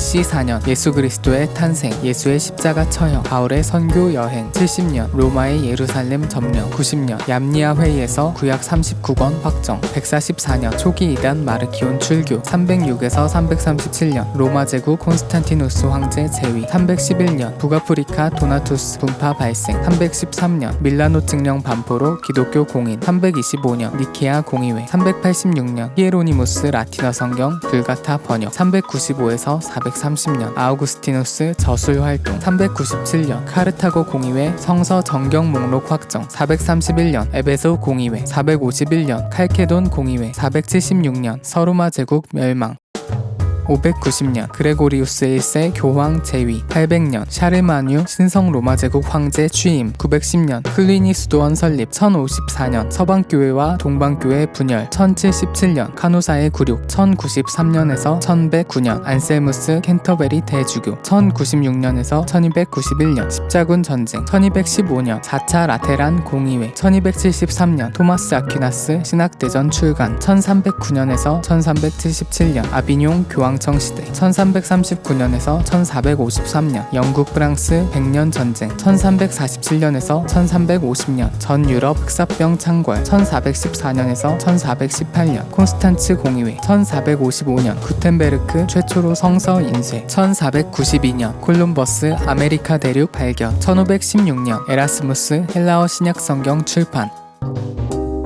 BC 4년 예수 그리스도의 탄생, 예수의 십자가 처형, 바울의 선교 여행 70년 로마의 예루살렘 점령 90년 얌니아 회의에서 구약 39권 확정 144년 초기 이단 마르키온 출교 306에서 337년 로마 제국 콘스탄티누스 황제 제위 311년 북아프리카 도나투스 분파 발생 313년 밀라노 증령 반포로 기독교 공인 325년 니케아 공의회 386년 히에로니무스 라틴어 성경 불가타 번역 395에서 430년 아우구스티누스 저술 활동 397년 카르타고 공의회 성서 정경 목록 확정 431년 에베소 공의회 451년 칼케돈 공의회 476년 서로마 제국 멸망 590년 그레고리우스 1세 교황 제위 800년 샤르마뉴 신성 로마 제국 황제 취임 910년 클리니 수도원 설립 1054년 서방교회와 동방교회 분열 1077년 카노사의 굴욕 1093년에서 1109년 안셀무스 캔터베리 대주교 1096년에서 1291년 십자군 전쟁 1215년 4차 라테란 공의회 1273년 토마스 아퀴나스 신학대전 출간 1309년에서 1377년 아비뇽 교황 청 시대. 1339년에서 1453년. 영국 프랑스 100년 전쟁. 1347년에서 1350년. 전 유럽 흑사병 창궐. 1414년에서 1418년. 콘스탄츠 공의회. 1455년. 구텐베르크 최초로 성서 인쇄. 1492년. 콜룸버스 아메리카 대륙 발견. 1516년. 에라스무스 헬라어 신약 성경 출판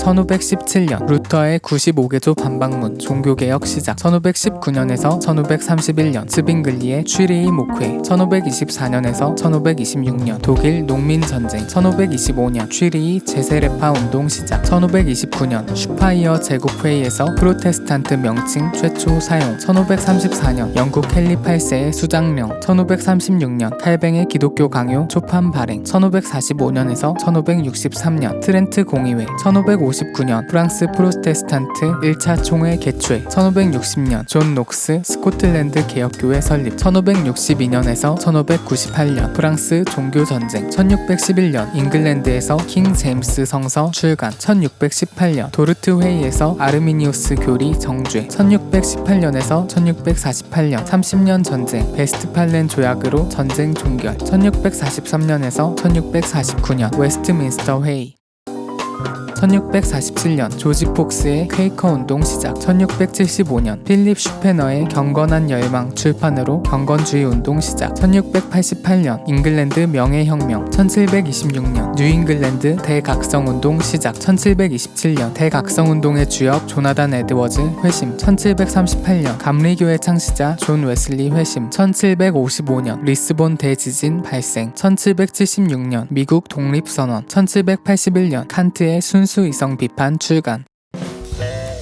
1517년 루터의 95개조 반박문 종교개혁 시작. 1519년에서 1531년 스빙글리의 취리의 목회. 1524년에서 1526년 독일 농민전쟁. 1525년 취리의 제세레파 운동 시작. 1529년 슈파이어 제국회의에서 프로테스탄트 명칭 최초 사용. 1534년 영국 헨리 8세의 수장령. 1536년 칼뱅의 기독교 강요 초판 발행. 1545년에서 1563년 트렌트 공의회. 1550 1559년 프랑스 프로테스탄트 1차 총회 개최 1560년 존 녹스 스코틀랜드 개혁교회 설립 1562년에서 1598년 프랑스 종교전쟁 1611년 잉글랜드에서 킹 제임스 성서 출간 1618년 도르트 회의에서 아르미니우스 교리 정죄 1618년에서 1648년 30년 전쟁 베스트팔렌 조약으로 전쟁 종결 1643년에서 1649년 웨스트민스터 회의 1647년 조지 폭스의 퀘이커 운동 시작. 1675년 필립 슈페너의 경건한 열망 출판으로 경건주의 운동 시작. 1688년 잉글랜드 명예혁명. 1726년 뉴잉글랜드 대각성 운동 시작. 1727년 대각성 운동의 주역 조나단 에드워즈 회심. 1738년 감리교회 창시자 존 웨슬리 회심. 1755년 리스본 대지진 발생. 1776년 미국 독립선언. 1781년 칸트의 순수 이성 비판 출간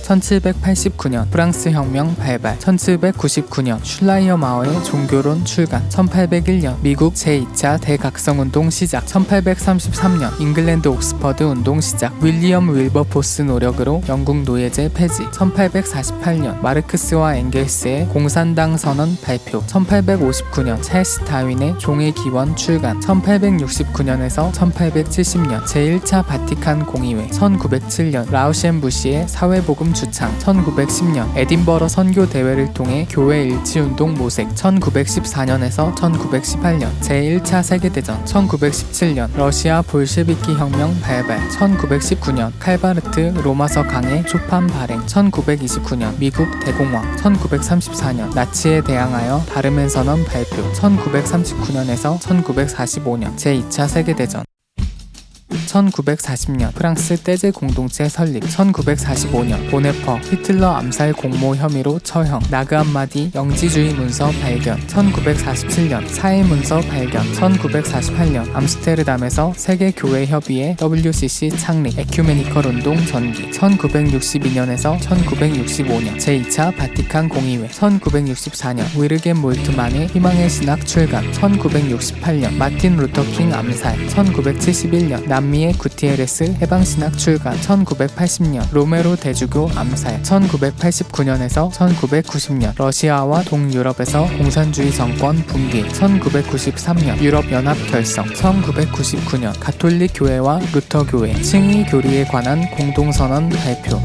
1789년 프랑스 혁명 발발 1799년 슐라이어 마어의 종교론 출간 1801년 미국 제2차 대각성 운동 시작 1833년 잉글랜드 옥스퍼드 운동 시작 윌리엄 윌버포스 노력으로 영국 노예제 폐지 1848년 마르크스와 엥겔스의 공산당 선언 발표 1859년 찰스 다윈의 종의 기원 출간 1869년에서 1870년 제1차 바티칸 공의회 1907년 라우셴 부시의 사회복음 주창 1910년 에딘버러 선교 대회를 통해 교회 일치 운동 모색 1914년에서 1918년 제1차 세계대전 1917년 러시아 볼셰비키 혁명 발발 1919년 칼바르트 로마서 강의 초판 발행 1929년 미국 대공황 1934년 나치에 대항하여 바르멘 선언 발표 1939년에서 1945년 제2차 세계대전 1940년 프랑스 떼제 공동체 설립 1945년 보네퍼 히틀러 암살 공모 혐의로 처형 나그 한마디 영지주의 문서 발견 1947년 사회 문서 발견 1948년 암스테르담에서 세계 교회 협의회 WCC 창립 에큐메니컬 운동 전기 1962년에서 1965년 제2차 바티칸 공의회 1964년 위르겐 몰트만의 희망의 신학 출간 1968년 마틴 루터킹 암살 1971년 남미의 구티에레스 해방신학 출간 1980년 로메로 대주교 암살 1989년에서 1990년 러시아와 동유럽에서 공산주의 정권 붕괴 1993년 유럽연합 결성 1999년 가톨릭 교회와 루터 교회 칭의 교리에 관한 공동선언 발표